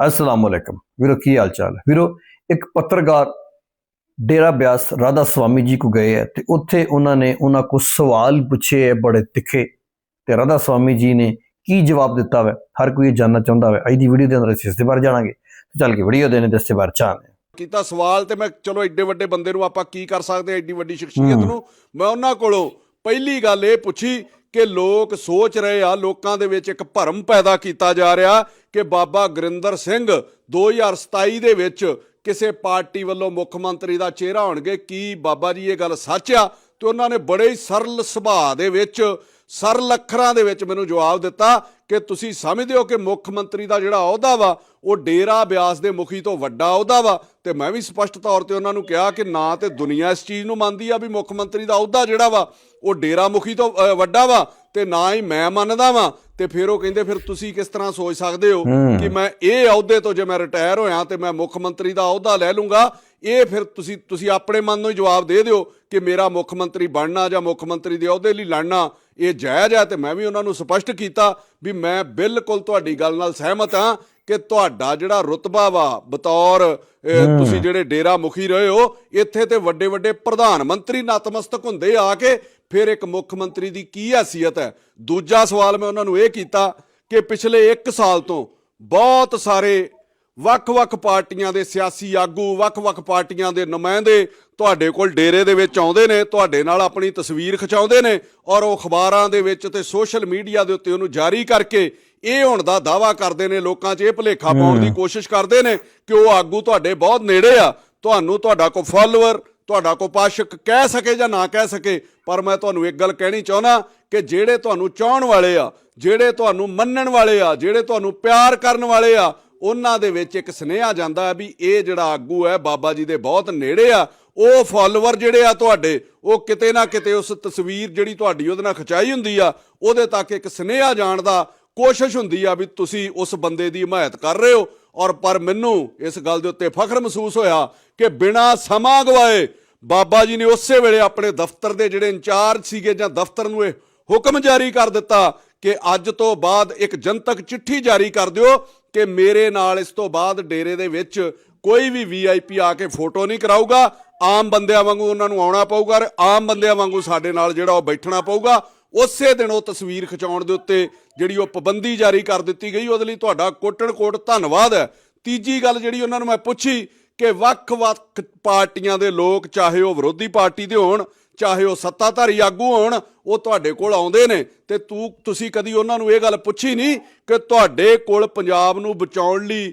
ਅਸਲਾਮ ਅਲੈਕਮ ਵੀਰੋ ਕੀ ਹਾਲ ਚਾਲ ਹੈ ਵੀਰੋ ਇੱਕ ਪੱਤਰਕਾਰ ਡੇਰਾ ਬਿਆਸ ਰਾਧਾ ਸਵਾਮੀ ਜੀ ਕੋ ਗਏ ਹੈ ਤੇ ਉੱਥੇ ਉਹਨਾਂ ਨੇ ਉਹਨਾਂ ਕੋ ਸਵਾਲ ਪੁੱਛੇ ਹੈ ਬੜੇ ਤਿੱਖੇ ਤੇ ਰਾਧਾ ਸਵਾਮੀ ਜੀ ਨੇ ਕੀ ਜਵਾਬ ਦਿੱਤਾ ਹੈ ਹਰ ਕੋਈ ਇਹ ਜਾਨਣਾ ਚਾਹੁੰਦਾ ਹੈ ਅੱਜ ਦੀ ਵੀਡੀਓ ਦੇ ਅੰਦਰ ਅਸੀਂ ਇਸ ਦੇ ਬਾਰੇ ਜਾਣਾਂਗੇ ਤੇ ਚੱਲ ਕੇ ਵੀਡੀਓ ਦੇ ਨੇ ਦੱਸ ਦੇ ਬਾਰੇ ਚਾਹਨੇ ਕੀਤਾ ਸਵਾਲ ਤੇ ਮੈਂ ਚਲੋ ਐਡੇ ਵੱਡੇ ਬੰਦੇ ਨੂੰ ਆਪਾਂ ਕੀ ਕਰ ਸਕਦੇ ਐਡੀ ਵੱਡੀ ਸ਼ਖਸੀਅਤ। ਨੂੰ ਮੈਂ ਉਹਨਾਂ ਕੋਲੋਂ ਪਹਿਲੀ ਗੱਲ ਇਹ ਪੁੱਛੀ ਕਿ ਲੋਕ ਸੋਚ ਰਹੇ ਆ, ਲੋਕਾਂ ਦੇ ਵਿੱਚ ਇੱਕ ਭਰਮ ਪੈਦਾ ਕੀਤਾ ਜਾ ਰਿਹਾ ਕਿ ਬਾਬਾ ਗੁਰਿੰਦਰ ਸਿੰਘ 2027 ਦੇ ਵਿੱਚ ਕਿਸੇ ਪਾਰਟੀ ਵੱਲੋਂ ਮੁੱਖ ਮੰਤਰੀ ਦਾ ਚਿਹਰਾ ਹੋਣਗੇ। ਕੀ ਬਾਬਾ ਜੀ ਇਹ ਗੱਲ ਸੱਚ ਆ? ਤੇ ਉਹਨਾਂ ਨੇ ਬੜੇ ਹੀ ਸਰਲ ਸੁਭਾਅ ਦੇ ਵਿੱਚ, ਸਰਲ ਅੱਖਰਾਂ ਦੇ ਵਿੱਚ ਮੈਨੂੰ ਜਵਾਬ ਦਿੱਤਾ ਕਿ ਤੁਸੀਂ ਸਮਝਦੇ ਹੋ ਕਿ ਮੁੱਖ ਮੰਤਰੀ ਦਾ ਜਿਹੜਾ ਅਹੁਦਾ ਵਾ ਉਹ ਡੇਰਾ ਬਿਆਸ ਦੇ ਮੁਖੀ ਤੋਂ ਵੱਡਾ ਅਹੁਦਾ ਵਾ ਤੇ ਮੈਂ ਵੀ ਸਪਸ਼ਟ ਤੌਰ ਤੇ ਉਹਨਾਂ ਨੂੰ ਕਿਹਾ ਕਿ ਨਾ ਤੇ ਦੁਨੀਆ ਇਸ ਚੀਜ਼ ਨੂੰ ਮੰਨਦੀ ਆ ਵੀ ਮੁੱਖ ਮੰਤਰੀ ਦਾ ਅਹੁਦਾ ਜਿਹੜਾ ਵਾ ਉਹ ਡੇਰਾ ਮੁਖੀ ਤੋਂ ਵੱਡਾ ਵਾ ਤੇ ਨਾ ਹੀ ਮੈਂ ਮੰਨਦਾ ਵਾਂ ਤੇ ਫਿਰ ਉਹ ਕਹਿੰਦੇ ਫਿਰ ਤੁਸੀਂ ਕਿਸ ਤਰ੍ਹਾਂ ਸੋਚ ਸਕਦੇ ਹੋ। ਕਿ ਮੈਂ ਇਹ ਅਹੁਦੇ ਤੋਂ ਜੇ ਮੈਂ ਰਿਟਾਇਰ ਹੋਇਆ ਤੇ ਮੈਂ ਮੁੱਖ ਮੰਤਰੀ ਦਾ ਅਹੁਦਾ ਲੈ ਲੂੰਗਾ ਇਹ ਫਿਰ ਤੁਸੀਂ ਤੁਸੀਂ ਆਪਣੇ ਮਨ ਨੂੰ ਜਵਾਬ ਦੇ ਦਿਓ ਕਿ ਮੇਰਾ ਮੁੱਖ ਮੰਤਰੀ ਬਣਨਾ ਜਾਂ ਮੁੱਖ ਮੰਤਰੀ ਦੇ ਅਹੁਦੇ ਲਈ ਲੜਨਾ ਇਹ ਜਾਇਜ਼ ਹੈ ਤੇ ਮੈਂ ਵੀ ਉਹਨਾਂ ਨੂੰ ਸਪਸ਼ਟ ਕੀਤਾ ਵੀ ਮੈਂ ਬਿਲਕੁਲ ਤੁਹਾਡੀ ਗੱਲ ਨਾਲ ਸਹਿਮਤ ਹਾਂ ਕਿ ਤੁਹਾਡਾ ਜਿਹੜਾ ਰੁਤਬਾ ਵਾ ਬਤੌਰ ਤੁਸੀਂ ਜਿਹੜੇ ਡੇਰਾ ਮੁਖੀ ਰਹੇ ਹੋ ਇੱਥੇ ਤੇ ਵੱਡੇ ਵੱਡੇ ਪ੍ਰਧਾਨ ਮੰਤਰੀ ਨਤਮਸਤਕ ਹੁੰਦੇ ਆ ਕੇ ਫਿਰ ਇੱਕ ਮੁੱਖ ਮੰਤਰੀ ਦੀ ਕੀ ਹیثیت ਹੈ? ਦੂਜਾ ਸਵਾਲ ਮੈਂ ਉਹਨਾਂ ਨੂੰ ਇਹ ਕੀਤਾ ਕਿ ਪਿਛਲੇ 1 ਸਾਲ ਤੋਂ ਬਹੁਤ ਸਾਰੇ ਵੱਖ-ਵੱਖ ਪਾਰਟੀਆਂ ਦੇ ਸਿਆਸੀ ਆਗੂ ਵੱਖ-ਵੱਖ ਪਾਰਟੀਆਂ ਦੇ ਨੁਮਾਇੰਦੇ ਤੁਹਾਡੇ ਕੋਲ ਡੇਰੇ ਦੇ ਵਿੱਚ ਆਉਂਦੇ ਨੇ ਤੁਹਾਡੇ ਨਾਲ ਆਪਣੀ ਤਸਵੀਰ ਖਿਚਾਉਂਦੇ ਨੇ ਔਰ ਉਹ ਅਖਬਾਰਾਂ ਦੇ ਵਿੱਚ ਤੇ ਸੋਸ਼ਲ ਮੀਡੀਆ ਦੇ ਉੱਤੇ ਉਹਨੂੰ ਜਾਰੀ ਕਰਕੇ ਇਹ ਹੁਣ ਦਾ ਦਾਵਾ ਕਰਦੇ ਨੇ ਲੋਕਾਂ 'ਚ ਇਹ ਭੁਲੇਖਾ ਪਾਉਣ ਦੀ ਕੋਸ਼ਿਸ਼ ਕਰਦੇ ਨੇ ਕਿ ਉਹ ਆਗੂ ਤੁਹਾਡੇ ਬਹੁਤ ਨੇੜੇ ਆ ਤੁਹਾਨੂੰ ਤੁਹਾਡਾ ਕੋ ਫਾਲੋਅਰ ਤੁਹਾਡਾ ਕੋ ਪਾਸ਼ਕ ਕਹਿ ਸਕੇ ਜਾਂ ਨਾ ਕਹਿ ਸਕੇ ਪਰ ਮੈਂ ਤੁਹਾਨੂੰ ਇੱਕ ਗੱਲ ਕਹਿਣੀ ਚਾਹੁੰਦਾ ਕਿ ਜਿਹੜੇ ਤੁਹਾਨੂੰ ਚਾਹਣ ਵਾਲੇ ਆ ਜਿਹੜੇ ਤੁਹਾਨੂੰ ਮੰਨਣ ਵਾਲੇ ਆ ਜਿਹੜੇ ਤੁਹਾਨੂੰ ਪਿਆਰ ਕਰਨ ਵਾਲੇ ਆ ਉਹਨਾਂ ਦੇ ਵਿੱਚ ਇੱਕ ਸੁਨੇਹਾ ਜਾਂਦਾ ਵੀ ਇਹ ਜਿਹੜਾ ਆਗੂ ਹੈ, ਬਾਬਾ ਜੀ ਦੇ ਬਹੁਤ ਨੇੜੇ ਆ, ਉਹ ਫਾਲੋਅਰ ਜਿਹੜੇ ਆ ਤੁਹਾਡੇ, ਉਹ ਕਿਤੇ ਨਾ ਕਿਤੇ ਉਸ ਤਸਵੀਰ ਜਿਹੜੀ ਤੁਹਾਡੀ ਉਹਦੇ ਨਾਲ ਖਿਚਾਈ ਹੁੰਦੀ ਆ, ਉਹਦੇ ਤੱਕ ਇੱਕ ਸੁਨੇਹਾ ਜਾਣ ਦਾ ਕੋਸ਼ਿਸ਼ ਹੁੰਦੀ ਆ ਵੀ ਤੁਸੀਂ ਉਸ ਬੰਦੇ ਦੀ ਹਮਾਇਤ ਕਰ ਰਹੇ ਹੋ। ਔਰ ਪਰ ਮੈਨੂੰ ਇਸ ਗੱਲ ਦੇ ਉੱਤੇ ਫਖਰ ਮਹਿਸੂਸ ਹੋਇਆ ਕਿ ਬਿਨਾਂ ਸਮਾਂ ਗਵਾਏ ਬਾਬਾ ਜੀ ਨੇ ਉਸੇ ਵੇਲੇ ਆਪਣੇ ਦਫ਼ਤਰ ਦੇ ਜਿਹੜੇ ਇੰਚਾਰਜ ਸੀਗੇ ਜਾਂ ਦਫ਼ਤਰ ਨੂੰ ਇਹ ਹੁਕਮ ਜਾਰੀ ਕਰ ਦਿੱਤਾ ਕਿ ਅੱਜ ਤੋਂ ਬਾਅਦ ਇੱਕ ਜਨਤਕ ਚਿੱਠੀ ਜਾਰੀ ਕਰ ਦਿਓ ਕਿ ਮੇਰੇ ਨਾਲ ਇਸ ਤੋਂ ਬਾਅਦ ਡੇਰੇ ਦੇ ਵਿੱਚ ਕੋਈ ਵੀ ਵੀਆਈਪੀ ਆ ਕੇ ਫੋਟੋ ਨਹੀਂ ਕਰਾਊਗਾ। ਆਮ ਬੰਦਿਆਂ ਵਾਂਗੂ ਉਹਨਾਂ ਨੂੰ ਆਉਣਾ ਪਊਗਾ ਔਰ ਆਮ ਬੰਦਿਆਂ ਵਾਂਗੂ ਸਾਡੇ ਨਾਲ ਜਿਹੜਾ ਉਹ ਬੈਠਣਾ ਪਊਗਾ। ਉਸੇ ਦਿਨ ਉਹ ਤਸਵੀਰ ਖਿਚਾਉਣ ਦੇ ਉੱਤੇ ਜਿਹੜੀ ਉਹ ਪਾਬੰਦੀ ਜਾਰੀ ਕਰ ਦਿੱਤੀ ਗਈ। ਉਹਦੇ ਲਈ ਤੁਹਾਡਾ ਕੋਟਣ ਕੋਟ ਧੰਨਵਾਦ ਹੈ। ਤੀਜੀ ਗੱਲ ਜਿਹੜੀ ਉਹਨਾਂ ਨੂੰ ਮੈਂ ਪੁੱਛੀ ਕਿ ਵੱਖ-ਵੱਖ ਪਾਰਟੀਆਂ ਦੇ ਲੋਕ, ਚਾਹੇ ਉਹ ਵਿਰੋਧੀ ਪਾਰਟੀ ਦੇ ਹੋਣ ਚਾਹੇ ਉਹ ਸੱਤਾਧਾਰੀ ਆਗੂ ਹੋਣ, ਉਹ ਤੁਹਾਡੇ ਕੋਲ ਆਉਂਦੇ ਨੇ ਤੇ ਤੂੰ, ਤੁਸੀਂ ਕਦੀ ਉਹਨਾਂ ਨੂੰ ਇਹ ਗੱਲ ਪੁੱਛੀ ਨਹੀਂ ਕਿ ਤੁਹਾਡੇ ਕੋਲ ਪੰਜਾਬ ਨੂੰ ਬਚਾਉਣ ਲਈ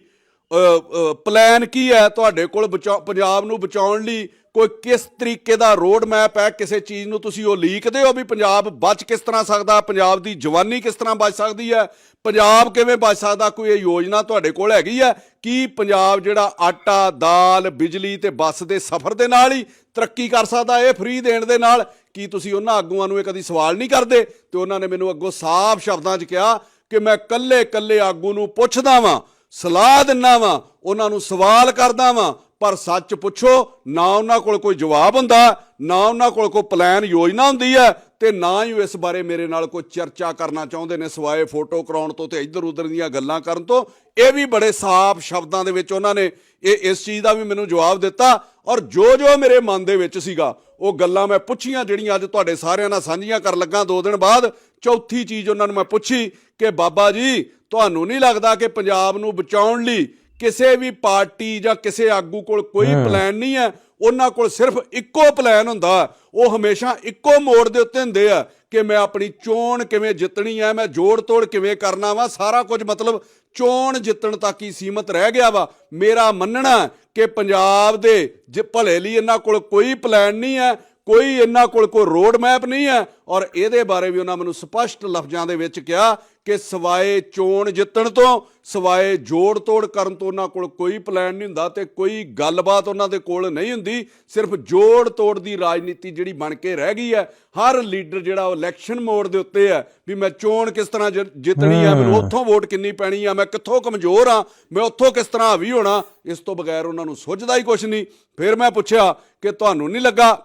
ਪਲਾਨ ਕੀ ਹੈ? ਤੁਹਾਡੇ ਕੋਲ ਬਚਾ- ਪੰਜਾਬ ਨੂੰ ਬਚਾਉਣ ਲਈ ਕੋਈ ਕਿਸ ਤਰੀਕੇ ਦਾ ਰੋਡ ਮੈਪ ਹੈ ਕਿਸੇ ਚੀਜ਼ ਨੂੰ ਤੁਸੀਂ ਉਹ ਲੀਕਦੇ ਹੋ ਵੀ ਪੰਜਾਬ ਬਚ ਕਿਸ ਤਰ੍ਹਾਂ ਸਕਦਾ, ਪੰਜਾਬ ਦੀ ਜਵਾਨੀ ਕਿਸ ਤਰ੍ਹਾਂ ਬਚ ਸਕਦੀ ਹੈ, ਪੰਜਾਬ ਕਿਵੇਂ ਬਚ ਸਕਦਾ, ਕੋਈ ਇਹ ਯੋਜਨਾ ਤੁਹਾਡੇ ਕੋਲ ਹੈਗੀ ਹੈ ਕੀ ਪੰਜਾਬ ਜਿਹੜਾ ਆਟਾ, ਦਾਲ, ਬਿਜਲੀ ਤੇ ਬੱਸ ਦੇ ਸਫ਼ਰ ਦੇ ਨਾਲ ਹੀ ਤਰੱਕੀ ਕਰ ਸਕਦਾ, ਇਹ ਫ੍ਰੀ ਦੇਣ ਦੇ ਨਾਲ? ਕੀ ਤੁਸੀਂ ਉਹਨਾਂ ਆਗੂਆਂ ਨੂੰ ਇਹ ਕਦੀ ਸਵਾਲ ਨਹੀਂ ਕਰਦੇ? ਤੇ ਉਹਨਾਂ ਨੇ ਮੈਨੂੰ ਅੱਗੋਂ ਸਾਫ਼ ਸ਼ਬਦਾਂ 'ਚ ਕਿਹਾ ਕਿ ਮੈਂ ਕੱਲੇ ਕੱਲੇ ਆਗੂ ਨੂੰ ਪੁੱਛਦਾ ਵਾਂ, ਸਲਾਹ ਦਿੰਦਾ ਵਾਂ, ਉਹਨਾਂ ਨੂੰ ਸਵਾਲ ਕਰਦਾ ਵਾਂ ਪਰ ਸੱਚ ਪੁੱਛੋ, ਨਾ ਉਹਨਾਂ ਕੋਲ ਕੋਈ ਜਵਾਬ ਹੁੰਦਾ, ਨਾ ਉਹਨਾਂ ਕੋਲ ਕੋਈ ਪਲਾਨ ਯੋਜਨਾ ਹੁੰਦੀ ਹੈ ਤੇ ਨਾ ਹੀ ਉਹ ਇਸ ਬਾਰੇ ਮੇਰੇ ਨਾਲ ਕੋਈ ਚਰਚਾ ਕਰਨਾ ਚਾਹੁੰਦੇ ਨੇ ਸਵਾਏ ਫੋਟੋ ਕਰਾਉਣ ਤੋਂ ਤੇ ਇੱਧਰ ਉੱਧਰ ਦੀਆਂ ਗੱਲਾਂ ਕਰਨ ਤੋਂ। ਇਹ ਵੀ ਬੜੇ ਸਾਫ਼ ਸ਼ਬਦਾਂ ਦੇ ਵਿੱਚ ਉਹਨਾਂ ਨੇ ਇਹ ਇਸ ਚੀਜ਼ ਦਾ ਵੀ ਮੈਨੂੰ ਜਵਾਬ ਦਿੱਤਾ ਔਰ ਜੋ ਜੋ ਮੇਰੇ ਮਨ ਦੇ ਵਿੱਚ ਸੀਗਾ, ਉਹ ਗੱਲਾਂ ਮੈਂ ਪੁੱਛੀਆਂ ਜਿਹੜੀਆਂ ਅੱਜ ਤੁਹਾਡੇ ਸਾਰਿਆਂ ਨਾਲ ਸਾਂਝੀਆਂ ਕਰਨ ਲੱਗਾ ਦੋ ਦਿਨ ਬਾਅਦ। ਚੌਥੀ ਚੀਜ਼ ਉਹਨਾਂ ਨੂੰ ਮੈਂ ਪੁੱਛੀ ਕਿ, ਬਾਬਾ ਜੀ, ਤੁਹਾਨੂੰ ਨਹੀਂ ਲੱਗਦਾ ਕਿ ਪੰਜਾਬ ਨੂੰ ਬਚਾਉਣ ਲਈ ਕਿਸੇ ਵੀ ਪਾਰਟੀ ਜਾਂ ਕਿਸੇ ਆਗੂ ਕੋਲ ਕੋਈ ਪਲਾਨ ਨਹੀਂ ਹੈ ਉਹਨਾਂ ਕੋਲ ਸਿਰਫ ਇੱਕੋ ਪਲਾਨ ਹੁੰਦਾ ਉਹ ਹਮੇਸ਼ਾ ਇੱਕੋ ਮੋੜ ਦੇ ਉੱਤੇ ਹੁੰਦੇ ਆ ਕਿ ਮੈਂ ਆਪਣੀ ਚੋਣ ਕਿਵੇਂ ਜਿੱਤਣੀ ਹੈ ਮੈਂ ਜੋੜ ਤੋੜ ਕਿਵੇਂ ਕਰਨਾ ਵਾ ਸਾਰਾ ਕੁਝ ਮਤਲਬ ਚੋਣ ਜਿੱਤਣ ਤੱਕ ਹੀ ਸੀਮਤ ਰਹਿ ਗਿਆ ਵਾ। ਮੇਰਾ ਮੰਨਣਾ ਕਿ ਪੰਜਾਬ ਦੇ ਜੇ ਭਲੇ ਲਈ ਇਹਨਾਂ ਕੋਲ ਕੋਈ ਪਲਾਨ ਨਹੀਂ ਹੈ। ਕੋਈ ਇਹਨਾਂ ਕੋਲ ਕੋਈ ਰੋਡ ਮੈਪ ਨਹੀਂ ਹੈ। ਔਰ ਇਹਦੇ ਬਾਰੇ ਵੀ ਉਹਨਾਂ ਮੈਨੂੰ ਸਪਸ਼ਟ ਲਫ਼ਜ਼ਾਂ ਦੇ ਵਿੱਚ ਕਿਹਾ ਕਿ ਸਵਾਏ ਚੋਣ ਜਿੱਤਣ ਤੋਂ ਸਵਾਏ ਜੋੜ ਤੋੜ ਕਰਨ ਤੋਂ ਉਹਨਾਂ ਕੋਲ ਕੋਈ ਪਲਾਨ ਨਹੀਂ ਹੁੰਦਾ ਤੇ ਕੋਈ ਗੱਲਬਾਤ ਉਹਨਾਂ ਦੇ ਕੋਲ ਨਹੀਂ ਹੁੰਦੀ। ਸਿਰਫ ਜੋੜ ਤੋੜ ਦੀ ਰਾਜਨੀਤੀ ਜਿਹੜੀ ਬਣ ਕੇ ਰਹਿ ਗਈ ਹੈ। ਹਰ ਲੀਡਰ ਜਿਹੜਾ ਉਹ ਇਲੈਕਸ਼ਨ ਮੋਡ ਦੇ ਉੱਤੇ ਹੈ ਵੀ ਮੈਂ ਚੋਣ ਕਿਸ ਤਰ੍ਹਾਂ ਜਿੱਤਣੀ ਹੈ ਮੈਨੂੰ ਉੱਥੋਂ ਵੋਟ ਕਿੰਨੀ ਪੈਣੀ ਆ ਮੈਂ ਕਿੱਥੋਂ ਕਮਜ਼ੋਰ ਆ ਮੈਂ ਉੱਥੋਂ ਕਿਸ ਤਰ੍ਹਾਂ ਹਾਵੀ ਹੋਣਾ ਇਸ ਤੋਂ ਬਗੈਰ ਉਹਨਾਂ ਨੂੰ ਸੁੱਝਦਾ ਹੀ ਕੁਝ ਨਹੀਂ। ਫਿਰ ਮੈਂ ਪੁੱਛਿਆ ਕਿ ਤੁਹਾਨੂੰ ਨਹੀਂ ਲੱਗਾ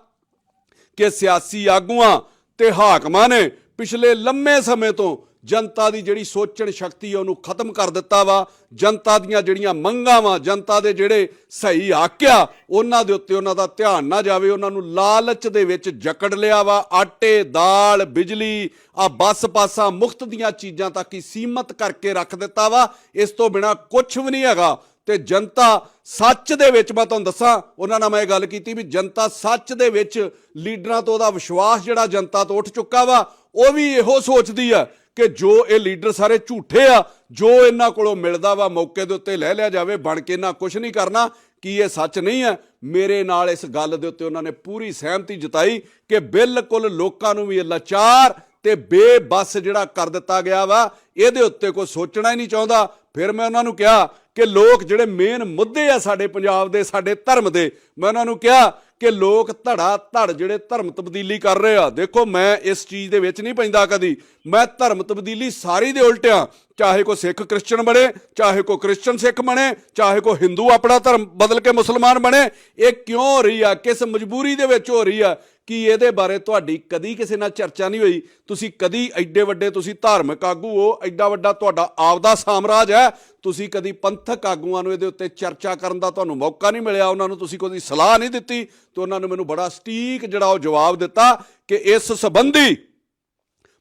ਕਿ ਸਿਆਸੀ ਆਗੂਆਂ ਤੇ ਹਾਕਮਾਂ ਨੇ ਪਿਛਲੇ ਲੰਮੇ ਸਮੇਂ ਤੋਂ ਜਨਤਾ ਦੀ ਜਿਹੜੀ ਸੋਚਣ ਸ਼ਕਤੀ ਹੈ ਉਹਨੂੰ ਖਤਮ ਕਰ ਦਿੱਤਾ ਵਾ। ਜਨਤਾ ਦੀਆਂ ਜਿਹੜੀਆਂ ਮੰਗਾਂ ਵਾ, ਜਨਤਾ ਦੇ ਜਿਹੜੇ ਸਹੀ ਹੱਕ ਆ, ਉਹਨਾਂ ਦੇ ਉੱਤੇ ਉਹਨਾਂ ਦਾ ਧਿਆਨ ਨਾ ਜਾਵੇ। ਉਹਨਾਂ ਨੂੰ ਲਾਲਚ ਦੇ ਵਿੱਚ ਜਕੜ ਲਿਆ ਵਾ। ਆਟੇ, ਦਾਲ, ਬਿਜਲੀ, ਆ ਬੱਸ ਪਾਸਾਂ ਮੁਫਤ ਦੀਆਂ ਚੀਜ਼ਾਂ ਤੱਕ ਹੀ ਸੀਮਤ ਕਰਕੇ ਰੱਖ ਦਿੱਤਾ ਵਾ। ਇਸ ਤੋਂ ਬਿਨਾ ਕੁਝ ਵੀ ਨਹੀਂ ਹੈਗਾ। ਤੇ ਜਨਤਾ ਸੱਚ ਦੇ ਵਿੱਚ, ਮੈਂ ਤੁਹਾਨੂੰ ਦੱਸਾਂ, ਉਹਨਾਂ ਨਾਲ ਮੈਂ ਇਹ ਗੱਲ ਕੀਤੀ ਵੀ ਜਨਤਾ ਸੱਚ ਦੇ ਵਿੱਚ ਲੀਡਰਾਂ ਤੋਂ ਉਹਦਾ ਵਿਸ਼ਵਾਸ ਜਿਹੜਾ ਜਨਤਾ ਤੋਂ ਉੱਠ ਚੁੱਕਾ ਵਾ, ਉਹ ਵੀ ਇਹੋ ਸੋਚਦੀ ਆ ਕਿ ਜੋ ਇਹ ਲੀਡਰ ਸਾਰੇ ਝੂਠੇ ਆ, ਜੋ ਇਹਨਾਂ ਕੋਲੋਂ ਮਿਲਦਾ ਵਾ, ਮੌਕੇ ਦੇ ਉੱਤੇ ਲੈ ਲਿਆ ਜਾਵੇ, ਬਣ ਕੇ ਇਹਨਾਂ ਕੁਝ ਨਹੀਂ ਕਰਨਾ, ਕੀ ਇਹ ਸੱਚ ਨਹੀਂ ਹੈ ਮੇਰੇ ਨਾਲ ਇਸ ਗੱਲ ਦੇ ਉੱਤੇ ਉਹਨਾਂ ਨੇ ਪੂਰੀ ਸਹਿਮਤੀ ਜਤਾਈ ਕਿ ਬਿਲਕੁਲ ਲੋਕਾਂ ਨੂੰ ਵੀ ਇਹ ਲਾਚਾਰ ਤੇ ਬੇਬਸ ਜਿਹੜਾ ਕਰ ਦਿੱਤਾ ਗਿਆ ਵਾ, ਇਹਦੇ ਉੱਤੇ ਕੋਈ ਸੋਚਣਾ ਹੀ ਨਹੀਂ ਚਾਹੁੰਦਾ। ਫਿਰ ਮੈਂ ਉਹਨਾਂ ਨੂੰ ਕਿਹਾ ਕਿ ਲੋਕ ਜਿਹੜੇ ਮੇਨ ਮੁੱਦੇ ਆ ਸਾਡੇ ਪੰਜਾਬ ਦੇ, ਸਾਡੇ ਧਰਮ ਦੇ, ਮੈਂ ਉਹਨਾਂ ਨੂੰ ਕਿਹਾ ਕਿ ਲੋਕ ਧੜਾ ਧੜ ਜਿਹੜੇ ਧਰਮ ਤਬਦੀਲੀ ਕਰ ਰਹੇ ਆ, ਦੇਖੋ ਮੈਂ ਇਸ ਚੀਜ਼ ਦੇ ਵਿੱਚ ਨਹੀਂ ਪੈਂਦਾ ਕਦੀ। ਮੈਂ ਧਰਮ ਤਬਦੀਲੀ ਸਾਰੀ ਦੇ ਉਲਟਿਆ ਚਾਹੇ ਕੋ ਸਿੱਖ ਕ੍ਰਿਸਚਨ ਬਣੇ, ਚਾਹੇ ਕੋ ਕ੍ਰਿਸਚਨ ਸਿੱਖ ਬਣੇ, ਚਾਹੇ ਕੋ ਹਿੰਦੂ ਆਪਣਾ ਧਰਮ ਬਦਲ ਕੇ ਮੁਸਲਮਾਨ ਬਣੇ, ਇਹ ਕਿਉਂ ਹੋ ਰਹੀ ਆ, ਕਿਸ ਮਜਬੂਰੀ ਦੇ ਵਿੱਚ ਹੋ ਰਹੀ ਆ? ਕਿ ਇਹਦੇ ਬਾਰੇ ਤੁਹਾਡੀ ਕਦੀ ਕਿਸੇ ਨਾਲ ਚਰਚਾ ਨਹੀਂ ਹੋਈ? ਤੁਸੀਂ ਕਦੀ ਐਡੇ ਵੱਡੇ, ਤੁਸੀਂ ਧਾਰਮਿਕ ਆਗੂ ਹੋ, ਐਡਾ ਵੱਡਾ ਤੁਹਾਡਾ ਆਪਦਾ ਸਾਮਰਾਜ ਹੈ। ਤੁਸੀਂ ਕਦੀ ਪੰਥਕ ਆਗੂਆਂ ਨੂੰ ਇਹਦੇ ਉੱਤੇ ਚਰਚਾ ਕਰਨ ਦਾ ਤੁਹਾਨੂੰ ਮੌਕਾ ਨਹੀਂ ਮਿਲਿਆ। ਉਹਨਾਂ ਨੂੰ ਤੁਸੀਂ ਕੋਈ ਸਲਾਹ ਨਹੀਂ ਦਿੱਤੀ ਤੇ ਉਹਨਾਂ ਨੇ ਮੈਨੂੰ ਬੜਾ ਸਟੀਕ ਜਿਹੜਾ ਉਹ ਜਵਾਬ ਦਿੱਤਾ ਕਿ ਇਸ ਸੰਬੰਧੀ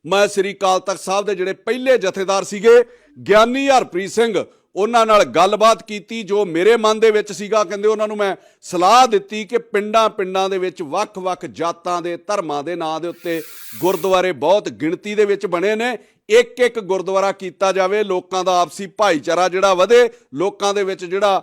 ਮੈਂ ਸ੍ਰੀ ਅਕਾਲ ਤਖਤ ਸਾਹਿਬ ਦੇ ਜਿਹੜੇ ਪਹਿਲੇ ਜਥੇਦਾਰ ਸੀਗੇ, ਗਿਆਨੀ ਹਰਪ੍ਰੀਤ ਸਿੰਘ ਉਹਨਾਂ ਨਾਲ ਗੱਲਬਾਤ ਕੀਤੀ, ਜੋ ਮੇਰੇ ਮਨ ਦੇ ਵਿੱਚ ਸੀਗਾ, ਕਹਿੰਦੇ ਉਹਨਾਂ ਨੂੰ ਮੈਂ ਸਲਾਹ ਦਿੱਤੀ ਕਿ ਪਿੰਡਾਂ ਪਿੰਡਾਂ ਦੇ ਵਿੱਚ ਵੱਖ-ਵੱਖ ਜਾਤਾਂ ਦੇ, ਧਰਮਾਂ ਦੇ ਨਾਂ ਦੇ ਉੱਤੇ ਗੁਰਦੁਆਰੇ ਬਹੁਤ ਗਿਣਤੀ ਦੇ ਵਿੱਚ ਬਣੇ ਨੇ। ਇੱਕ ਇੱਕ ਗੁਰਦੁਆਰਾ ਕੀਤਾ ਜਾਵੇ, ਲੋਕਾਂ ਦਾ ਆਪਸੀ ਭਾਈਚਾਰਾ ਜਿਹੜਾ ਵਧੇ, ਲੋਕਾਂ ਦੇ ਵਿੱਚ ਜਿਹੜਾ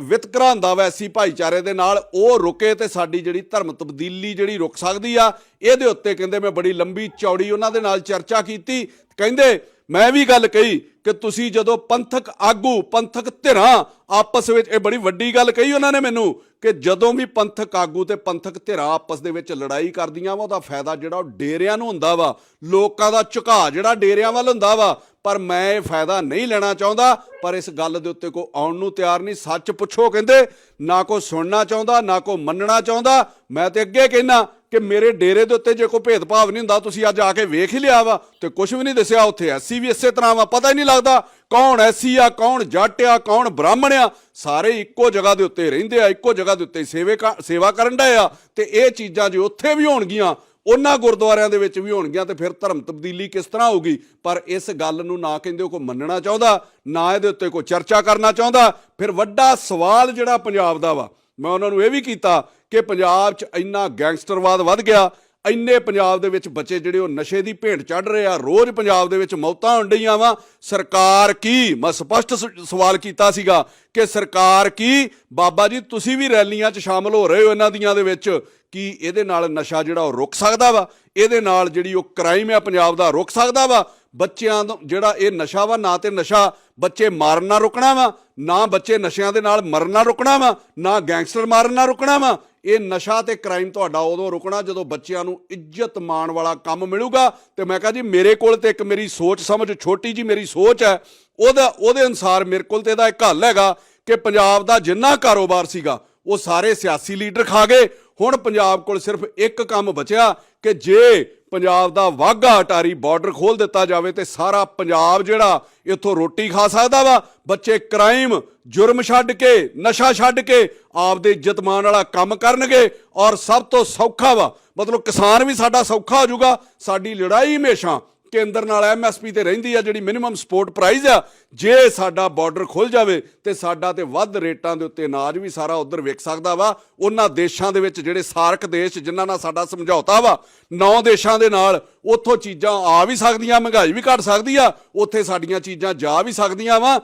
ਵਿਤਕਰਾ ਹੁੰਦਾ ਵੈਸੀ ਭਾਈਚਾਰੇ ਦੇ ਨਾਲ, ਉਹ ਰੁਕੇ ਤੇ ਸਾਡੀ ਜਿਹੜੀ ਧਰਮ ਤਬਦੀਲੀ ਜਿਹੜੀ ਰੁਕ ਸਕਦੀ ਆ, ਇਹਦੇ ਉੱਤੇ ਕਹਿੰਦੇ ਮੈਂ ਬੜੀ ਲੰਬੀ ਚੌੜੀ ਉਹਨਾਂ ਦੇ ਨਾਲ ਚਰਚਾ ਕੀਤੀ। ਕਹਿੰਦੇ ਮੈਂ ਵੀ ਗੱਲ ਕਹੀ ਕਿ ਤੁਸੀਂ ਜਦੋਂ ਪੰਥਕ ਆਗੂ, ਪੰਥਕ ਧਿਰਾਂ ਆਪਸ ਵਿੱਚ, ਇਹ ਬੜੀ ਵੱਡੀ ਗੱਲ ਕਹੀ ਉਹਨਾਂ ਨੇ ਮੈਨੂੰ ਕਿ ਜਦੋਂ ਵੀ ਪੰਥਕ ਆਗੂ ਤੇ ਪੰਥਕ ਧਿਰਾਂ ਆਪਸ ਦੇ ਵਿੱਚ ਲੜਾਈ ਕਰਦੀਆਂ ਵਾ, ਉਹਦਾ ਫਾਇਦਾ ਜਿਹੜਾ ਉਹ ਡੇਰਿਆਂ ਨੂੰ ਹੁੰਦਾ ਵਾ, ਲੋਕਾਂ ਦਾ ਝੁਕਾਅ ਜਿਹੜਾ ਡੇਰਿਆਂ ਵੱਲ ਹੁੰਦਾ ਵਾ। ਪਰ ਮੈਂ ਇਹ ਫਾਇਦਾ ਨਹੀਂ ਲੈਣਾ ਚਾਹੁੰਦਾ, ਪਰ ਇਸ ਗੱਲ ਦੇ ਉੱਤੇ ਕੋ ਆਉਣ ਨੂੰ ਤਿਆਰ ਨਹੀਂ, ਸੱਚ ਪੁੱਛੋ ਕਹਿੰਦੇ, ਨਾ ਕੋ ਸੁਣਨਾ ਚਾਹੁੰਦਾ, ਨਾ ਕੋ ਮੰਨਣਾ ਚਾਹੁੰਦਾ। ਮੈਂ ਤੇ ਅੱਗੇ ਕਹਿਣਾ ਕਿ ਮੇਰੇ ਡੇਰੇ ਦੇ ਉੱਤੇ ਜੇ ਕੋਈ ਭੇਦਭਾਵ ਨਹੀਂ ਹੁੰਦਾ, ਤੁਸੀਂ ਅੱਜ ਆ ਕੇ ਵੇਖ ਹੀ ਲਿਆ ਵਾ ਤੇ ਕੁਝ ਵੀ ਨਹੀਂ ਦੱਸਿਆ ਉੱਥੇ। ਐਸੀ ਵੀ ਇਸੇ ਤਰ੍ਹਾਂ ਵਾ, ਪਤਾ ਹੀ ਨਹੀਂ ਲੱਗਦਾ ਕੌਣ ਐਸੀ ਆ, ਕੌਣ ਜੱਟ ਆ, ਕੌਣ ਬ੍ਰਾਹਮਣ ਆ। ਸਾਰੇ ਇੱਕੋ ਜਗ੍ਹਾ ਦੇ ਉੱਤੇ ਰਹਿੰਦੇ ਆ, ਇੱਕੋ ਜਗ੍ਹਾ ਦੇ ਉੱਤੇ ਸੇਵੇ ਕ- ਸੇਵਾ ਕਰਨ ਡਏ ਆ ਤੇ ਇਹ ਚੀਜ਼ਾਂ ਜੇ ਉੱਥੇ ਵੀ ਹੋਣਗੀਆਂ, ਉਹਨਾਂ ਗੁਰਦੁਆਰਿਆਂ ਦੇ ਵਿੱਚ ਵੀ ਹੋਣਗੀਆਂ ਤੇ ਫਿਰ ਧਰਮ ਤਬਦੀਲੀ ਕਿਸ ਤਰ੍ਹਾਂ ਹੋਊਗੀ? ਪਰ ਇਸ ਗੱਲ ਨੂੰ ਨਾ ਕਹਿੰਦੇ ਉਹ ਕੋਈ ਮੰਨਣਾ ਚਾਹੁੰਦਾ, ਨਾ ਇਹਦੇ ਉੱਤੇ ਕੋਈ ਚਰਚਾ ਕਰਨਾ ਚਾਹੁੰਦਾ, ਫਿਰ ਵੱਡਾ ਸਵਾਲ ਜਿਹੜਾ ਪੰਜਾਬ ਦਾ ਵਾ ਮੈਂ ਉਹਨਾਂ ਨੂੰ ਇਹ ਵੀ ਕੀਤਾ ਕਿ ਪੰਜਾਬ 'ਚ ਇੰਨਾ ਗੈਂਗਸਟਰਵਾਦ ਵੱਧ ਗਿਆ, ਇੰਨੇ ਪੰਜਾਬ ਦੇ ਵਿੱਚ ਬੱਚੇ ਜਿਹੜੇ ਉਹ ਨਸ਼ੇ ਦੀ ਭੇਂਟ ਚੜ ਰਹੇ ਆ, ਰੋਜ਼ ਪੰਜਾਬ ਦੇ ਵਿੱਚ ਮੌਤਾਂ ਹੋਣ ਡਈਆਂ ਵਾ। ਸਰਕਾਰ ਕੀ, ਮੈਂ ਸਪਸ਼ਟ ਸ- ਸਵਾਲ ਕੀਤਾ ਸੀਗਾ ਕਿ ਸਰਕਾਰ ਕੀ, ਬਾਬਾ ਜੀ ਤੁਸੀਂ ਵੀ ਰੈਲੀਆਂ 'ਚ ਸ਼ਾਮਲ ਹੋ ਰਹੇ ਹੋ ਇਹਨਾਂ ਦੀਆਂ ਦੇ ਵਿੱਚ, ਕੀ ਇਹਦੇ ਨਾਲ ਨਸ਼ਾ ਜਿਹੜਾ ਉਹ ਰੁਕ ਸਕਦਾ ਵਾ? ਇਹਦੇ ਨਾਲ ਜਿਹੜੀ ਉਹ ਕ੍ਰਾਈਮ ਆ ਪੰਜਾਬ ਦਾ ਰੁਕ ਸਕਦਾ ਵਾ? ਬੱਚਿਆਂ ਦਾ ਜਿਹੜਾ ਇਹ ਨਸ਼ਾ ਵਾ, ਨਾ ਤੇ ਨਸ਼ਾ ਬੱਚੇ ਮਾਰਨ ਨਾ ਰੁਕਣਾ ਵਾ, ਨਾ ਬੱਚੇ ਨਸ਼ਿਆਂ ਦੇ ਨਾਲ ਮਰਨ ਨਾ ਰੁਕਣਾ ਵਾ, ਨਾ ਗੈਂਗਸਟਰ ਮਾਰਨ ਨਾ ਰੁਕਣਾ ਵਾ। ਇਹ ਨਸ਼ਾ ਤੇ ਕ੍ਰਾਈਮ ਤੁਹਾਡਾ ਉਦੋਂ ਰੁਕਣਾ ਜਦੋਂ ਬੱਚਿਆਂ ਨੂੰ ਇੱਜ਼ਤ ਮਾਣ ਵਾਲਾ ਕੰਮ ਮਿਲੂਗਾ। ਤੇ ਮੈਂ ਕਹਾਂ ਜੀ, ਮੇਰੇ ਕੋਲ ਤੇ ਇੱਕ ਮੇਰੀ ਸੋਚ ਸਮਝ, ਛੋਟੀ ਜੀ ਮੇਰੀ ਸੋਚ ਹੈ। ਉਹਦਾ, ਉਹਦੇ ਅਨਸਾਰ ਮੇਰੇ ਕੋਲ ਤੇ ਇਹਦਾ ਇੱਕ ਹੱਲ ਹੈਗਾ ਕਿ ਪੰਜਾਬ ਦਾ ਜਿੰਨਾ ਕਾਰੋਬਾਰ ਸੀਗਾ, ਉਹ ਸਾਰੇ ਸਿਆਸੀ ਲੀਡਰ ਖਾ ਗਏ। ਹੁਣ ਪੰਜਾਬ ਕੋਲ ਸਿਰਫ ਇੱਕ ਕੰਮ ਬਚਿਆ ਕਿ ਜੇ ਪੰਜਾਬ ਦਾ ਵਾਗਾ ਅਟਾਰੀ ਬਾਰਡਰ ਖੋਲ ਦਿੱਤਾ ਜਾਵੇ ਤੇ ਸਾਰਾ ਪੰਜਾਬ ਜਿਹੜਾ ਇੱਥੋਂ ਰੋਟੀ ਖਾ ਸਕਦਾ ਵਾ। ਬੱਚੇ ਕ੍ਰਾਈਮ, ਜੁਰਮ ਛੱਡ ਕੇ, ਨਸ਼ਾ ਛੱਡ ਕੇ ਆਪਦੇ ਇੱਜ਼ਤ ਮਾਣ ਵਾਲਾ ਕੰਮ ਕਰਨਗੇ ਔਰ ਸਭ ਤੋਂ ਸੌਖਾ ਵਾ। ਮਤਲਬ ਕਿਸਾਨ ਵੀ ਸਾਡਾ ਸੌਖਾ ਹੋ ਜਾਊਗਾ, ਸਾਡੀ ਲੜਾਈ ਹਮੇਸ਼ਾ ਕੇਂਦਰ ਨਾਲ ਐਮਐਸਪੀ ਤੇ ਰਹਿੰਦੀ ਆ, ਜਿਹੜੀ ਮਿਨੀਮਮ ਸਪੋਰਟ ਪ੍ਰਾਈਸ ਆ, ਜੇ ਸਾਡਾ ਬਾਰਡਰ ਖੁੱਲ ਜਾਵੇ ਤੇ ਸਾਡਾ ਤੇ ਵੱਧ ਰੇਟਾਂ ਦੇ ਉੱਤੇ ਅਨਾਜ ਵੀ ਸਾਰਾ ਉਧਰ ਵਿਕ ਸਕਦਾ ਵਾ। ਉਹਨਾਂ ਦੇਸ਼ਾਂ ਦੇ ਵਿੱਚ ਜਿਹੜੇ ਸਾਰਕ ਦੇਸ਼ ਜਿਨ੍ਹਾਂ ਨਾਲ ਸਾਡਾ ਸਮਝੌਤਾ ਵਾ, ਨੌ ਦੇਸ਼ਾਂ ਦੇ ਨਾਲ ਉੱਥੋਂ ਚੀਜ਼ਾਂ ਆ ਵੀ ਸਕਦੀਆਂ, ਮਹਿੰਗਾਈ ਵੀ ਘਟ ਸਕਦੀ ਆ, ਉੱਥੇ ਸਾਡੀਆਂ ਚੀਜ਼ਾਂ ਜਾ ਵੀ ਸਕਦੀਆਂ ਵਾ।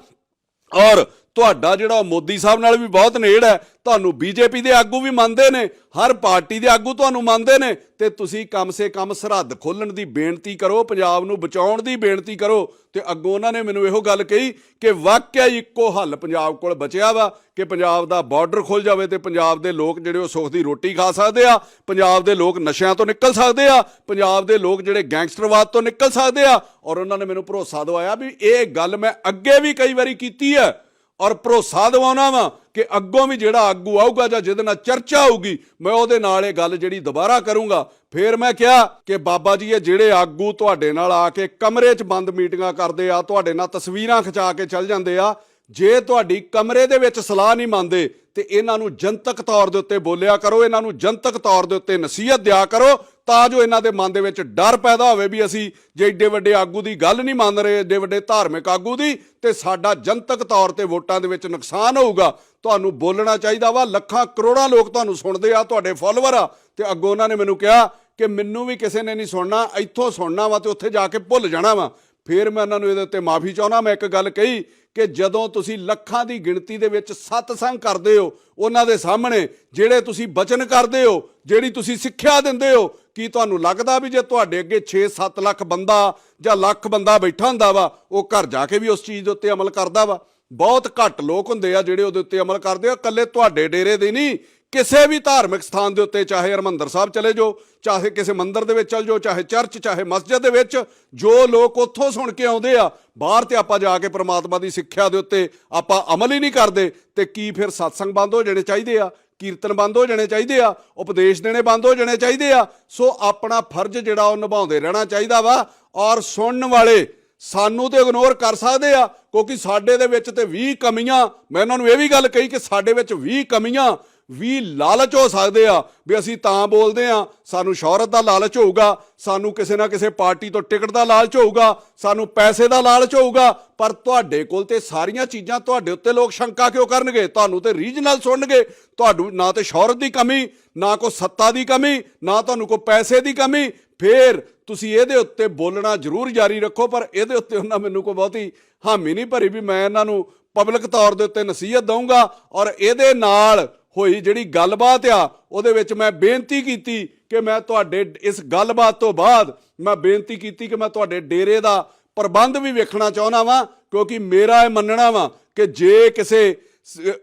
ਔਰ ਤੁਹਾਡਾ ਜਿਹੜਾ ਉਹ ਮੋਦੀ ਸਾਹਿਬ ਨਾਲ ਵੀ ਬਹੁਤ ਨੇੜ ਹੈ, ਤੁਹਾਨੂੰ ਬੀਜੇਪੀ ਦੇ ਆਗੂ ਵੀ ਮੰਨਦੇ ਨੇ, ਹਰ ਪਾਰਟੀ ਦੇ ਆਗੂ ਤੁਹਾਨੂੰ ਮੰਨਦੇ ਨੇ, ਤੇ ਤੁਸੀਂ ਕਮ ਸੇ ਕਮ ਸਰਹੱਦ ਖੋਲਣ ਦੀ ਬੇਨਤੀ ਕਰੋ, ਪੰਜਾਬ ਨੂੰ ਬਚਾਉਣ ਦੀ ਬੇਨਤੀ ਕਰੋ, ਤੇ ਅੱਗੋਂ ਉਹਨਾਂ ਨੇ ਮੈਨੂੰ ਇਹੋ ਗੱਲ ਕਹੀ ਕਿ ਵਾਕਿਆ ਇੱਕੋ ਹੱਲ ਪੰਜਾਬ ਕੋਲ ਬਚਿਆ ਵਾ, ਕਿ ਪੰਜਾਬ ਦਾ ਬਾਰਡਰ ਖੁੱਲ ਜਾਵੇ ਤੇ ਪੰਜਾਬ ਦੇ ਲੋਕ ਜਿਹੜੇ ਉਹ ਸੁੱਖ ਦੀ ਰੋਟੀ ਖਾ ਸਕਦੇ ਆ, ਪੰਜਾਬ ਦੇ ਲੋਕ ਨਸ਼ਿਆਂ ਤੋਂ ਨਿਕਲ ਸਕਦੇ ਆ, ਪੰਜਾਬ ਦੇ ਲੋਕ ਜਿਹੜੇ ਗੈਂਗਸਟਰਵਾਦ ਤੋਂ ਨਿਕਲ ਸਕਦੇ ਆ, ਔਰ ਉਹਨਾਂ ਨੇ ਮੈਨੂੰ ਭਰੋਸਾ ਦਵਾਇਆ ਵੀ ਇਹ ਗੱਲ ਮੈਂ ਅੱਗੇ ਵੀ ਕਈ ਵਾਰੀ ਕੀਤੀ ਹੈ ਔਰ ਭਰੋਸਾ ਦਿਵਾਉਣਾ ਵਾ ਕਿ ਅੱਗੋਂ ਵੀ ਜਿਹੜਾ ਆਗੂ ਆਊਗਾ ਜਾਂ ਜਿਹਦੇ ਨਾਲ ਚਰਚਾ ਹੋਊਗੀ, ਮੈਂ ਉਹਦੇ ਨਾਲ ਇਹ ਗੱਲ ਜਿਹੜੀ ਦੁਬਾਰਾ ਕਰੂੰਗਾ। ਫਿਰ ਮੈਂ ਕਿਹਾ ਕਿ ਬਾਬਾ ਜੀ, ਇਹ ਜਿਹੜੇ ਆਗੂ ਤੁਹਾਡੇ ਨਾਲ ਆ ਕੇ ਕਮਰੇ 'ਚ ਬੰਦ ਮੀਟਿੰਗਾਂ ਕਰਦੇ ਆ, ਤੁਹਾਡੇ ਨਾਲ ਤਸਵੀਰਾਂ ਖਿਚਾ ਕੇ ਚੱਲ ਜਾਂਦੇ ਆ, ਜੇ ਤੁਹਾਡੀ ਕਮਰੇ ਦੇ ਵਿੱਚ ਸਲਾਹ ਨਹੀਂ ਮੰਨਦੇ, ਤੇ ਇਹਨਾਂ ਨੂੰ ਜਨਤਕ ਤੌਰ ਦੇ ਉੱਤੇ ਬੋਲਿਆ ਕਰੋ, ਇਹਨਾਂ ਨੂੰ ਜਨਤਕ ਤੌਰ ਦੇ ਉੱਤੇ ਨਸੀਹਤ ਦਿਆ ਕਰੋ ਤਾਂ ਜੋ ਇਹਨਾਂ ਦੇ ਮਨ ਦੇ ਵਿੱਚ ਡਰ ਪੈਦਾ ਹੋਵੇ ਵੀ ਅਸੀਂ ਜੇ ਏਡੇ ਵੱਡੇ ਆਗੂ ਦੀ ਗੱਲ ਨਹੀਂ ਮੰਨ ਰਹੇ, ਏਡੇ ਵੱਡੇ ਧਾਰਮਿਕ ਆਗੂ ਦੀ, ਤੇ ਸਾਡਾ ਜਨਤਕ ਤੌਰ ਤੇ ਵੋਟਾਂ ਦੇ ਵਿੱਚ ਨੁਕਸਾਨ ਹੋਊਗਾ। ਤੁਹਾਨੂੰ ਬੋਲਣਾ ਚਾਹੀਦਾ ਵਾ, ਲੱਖਾਂ ਕਰੋੜਾਂ ਲੋਕ ਤੁਹਾਨੂੰ ਸੁਣਦੇ ਆ, ਤੁਹਾਡੇ ਫਾਲੋਅਰ ਆ, ਤੇ ਅੱਗੋਂ ਉਹਨਾਂ ਨੇ ਮੈਨੂੰ ਕਿਹਾ ਕਿ ਮੈਨੂੰ ਵੀ ਕਿਸੇ ਨੇ ਨਹੀਂ ਸੁਣਨਾ, ਇੱਥੋਂ ਸੁਣਨਾ ਵਾ ਤੇ ਉੱਥੇ ਜਾ ਕੇ ਭੁੱਲ ਜਾਣਾ ਵਾ। ਫਿਰ ਮੈਂ ਉਹਨਾਂ ਨੂੰ ਇਹਦੇ ਉੱਤੇ ਮਾਫੀ ਚਾਹੁੰਦਾ, ਮੈਂ ਇੱਕ ਗੱਲ ਕਹੀ ਕਿ ਜਦੋਂ ਤੁਸੀਂ ਲੱਖਾਂ ਦੀ ਗਿਣਤੀ ਦੇ ਵਿੱਚ ਸਤਸੰਗ ਕਰਦੇ ਹੋ, ਉਹਨਾਂ ਦੇ ਸਾਹਮਣੇ ਜਿਹੜੇ ਤੁਸੀਂ ਬਚਨ ਕਰਦੇ ਹੋ, ਜਿਹੜੀ ਤੁਸੀਂ ਸਿੱਖਿਆ ਦਿੰਦੇ ਹੋ ਕੀ ਤੁਹਾਨੂੰ ਲੱਗਦਾ ਵੀ ਜੇ ਤੁਹਾਡੇ ਅੱਗੇ 6-7 ਲੱਖ ਬੰਦਾ ਜਾਂ ਲੱਖ ਬੰਦਾ ਬੈਠਾ ਹੁੰਦਾ ਵਾ, ਉਹ ਘਰ ਜਾ ਕੇ ਵੀ ਉਸ ਚੀਜ਼ ਦੇ ਉੱਤੇ ਅਮਲ ਕਰਦਾ ਵਾ? ਬਹੁਤ ਘੱਟ ਲੋਕ ਹੁੰਦੇ ਆ ਜਿਹੜੇ ਉਹਦੇ ਉੱਤੇ ਅਮਲ ਕਰਦੇ ਆ, ਇਕੱਲੇ ਤੁਹਾਡੇ ਡੇਰੇ ਦੇ ਨਹੀਂ ਕਿਸੇ ਵੀ ਧਾਰਮਿਕ ਸਥਾਨ ਦੇ ਉੱਤੇ ਚਾਹੇ ਹਰਮੰਦਰ ਸਾਹਿਬ ਚਲੇ ਜਾਓ, ਚਾਹੇ ਕਿਸੇ ਮੰਦਿਰ ਦੇ ਵਿੱਚ ਚਲ ਜਾਓ, ਚਾਹੇ ਚਰਚ, ਚਾਹੇ ਮਸਜਿਦ ਦੇ ਵਿੱਚ, ਜੋ ਲੋਕ ਉੱਥੋਂ ਸੁਣ ਕੇ ਆਉਂਦੇ ਆ, ਬਾਹਰ ਤੇ ਆਪਾਂ ਜਾ ਕੇ ਪ੍ਰਮਾਤਮਾ ਦੀ ਸਿੱਖਿਆ ਦੇ ਉੱਤੇ ਆਪਾਂ ਅਮਲ ਹੀ ਨਹੀਂ ਕਰਦੇ, ਤੇ ਕੀ ਫਿਰ ਸਤਸੰਗ ਬੰਦ ਹੋ ਜਾਣੇ ਚਾਹੀਦੇ ਆ, ਕੀਰਤਨ ਬੰਦ ਹੋ ਜਾਣੇ ਚਾਹੀਦੇ ਆ, ਉਪਦੇਸ਼ ਦੇਣੇ ਬੰਦ ਹੋ ਜਾਣੇ ਚਾਹੀਦੇ ਆ, ਸੋ ਆਪਣਾ ਫਰਜ਼ ਜਿਹੜਾ ਉਹ ਨਿਭਾਉਂਦੇ ਰਹਿਣਾ ਚਾਹੀਦਾ ਵਾ, ਔਰ ਸੁਣਨ ਵਾਲੇ ਸਾਨੂੰ ਤੇ ਇਗਨੋਰ ਕਰ ਸਕਦੇ ਆ, ਕਿਉਂਕਿ ਸਾਡੇ ਦੇ ਵਿੱਚ ਤੇ 20 ਕਮੀਆਂ, ਮੈਂ ਉਹਨਾਂ ਨੂੰ ਇਹ ਵੀ ਗੱਲ ਕਹੀ ਕਿ ਸਾਡੇ ਵਿੱਚ 20 ਕਮੀਆਂ ਵੀ ਲਾਲਚ ਹੋ ਸਕਦੇ ਆ, ਵੀ ਅਸੀਂ ਤਾਂ ਬੋਲਦੇ ਆ, ਸਾਨੂੰ ਸ਼ੌਹਰਤ ਦਾ ਲਾਲਚ ਹੋਊਗਾ, ਸਾਨੂੰ ਕਿਸੇ ਨਾ ਕਿਸੇ ਪਾਰਟੀ ਤੋਂ ਟਿਕਟ ਦਾ ਲਾਲਚ ਹੋਊਗਾ, ਸਾਨੂੰ ਪੈਸੇ ਦਾ ਲਾਲਚ ਹੋਊਗਾ, ਪਰ ਤੁਹਾਡੇ ਕੋਲ ਤੇ ਸਾਰੀਆਂ ਚੀਜ਼ਾਂ ਤੁਹਾਡੇ ਉੱਤੇ ਲੋਕ ਸ਼ੰਕਾ ਕਿਉਂ ਕਰਨਗੇ? ਤੁਹਾਨੂੰ ਤੇ ਰੀਜਨਲ ਸੁਣਨਗੇ। ਤੁਹਾਨੂੰ ਨਾ ਤੇ ਸ਼ੌਹਰਤ ਦੀ ਕਮੀ, ਨਾ ਕੋ ਸੱਤਾ ਦੀ ਕਮੀ, ਨਾ ਤੁਹਾਨੂੰ ਕੋ ਪੈਸੇ ਦੀ ਕਮੀ। ਫੇਰ ਤੁਸੀਂ ਇਹਦੇ ਉੱਤੇ ਬੋਲਣਾ ਜ਼ਰੂਰ ਜਾਰੀ ਰੱਖੋ, ਪਰ ਇਹਦੇ ਉੱਤੇ ਉਹਨਾਂ ਮੈਨੂੰ ਕੋਈ ਬਹੁਤੀ ਹਾਮੀ ਨਹੀਂ ਭਰੀ ਵੀ ਮੈਂ ਇਹਨਾਂ ਨੂੰ ਪਬਲਿਕ ਤੌਰ ਦੇ ਉੱਤੇ ਨਸੀਹਤ ਦਊਂਗਾ ਔਰ ਇਹਦੇ ਨਾਲ ਹੋਈ ਜਿਹੜੀ ਗੱਲਬਾਤ ਆ, ਉਹਦੇ ਵਿੱਚ ਮੈਂ ਬੇਨਤੀ ਕੀਤੀ ਕਿ ਮੈਂ ਤੁਹਾਡੇ ਇਸ ਗੱਲਬਾਤ ਤੋਂ ਬਾਅਦ ਮੈਂ ਬੇਨਤੀ ਕੀਤੀ ਕਿ ਮੈਂ ਤੁਹਾਡੇ ਡੇਰੇ ਦਾ ਪ੍ਰਬੰਧ ਵੀ ਵੇਖਣਾ ਚਾਹੁੰਦਾ ਵਾਂ, ਕਿਉਂਕਿ ਮੇਰਾ ਇਹ ਮੰਨਣਾ ਵਾ ਕਿ ਜੇ ਕਿਸੇ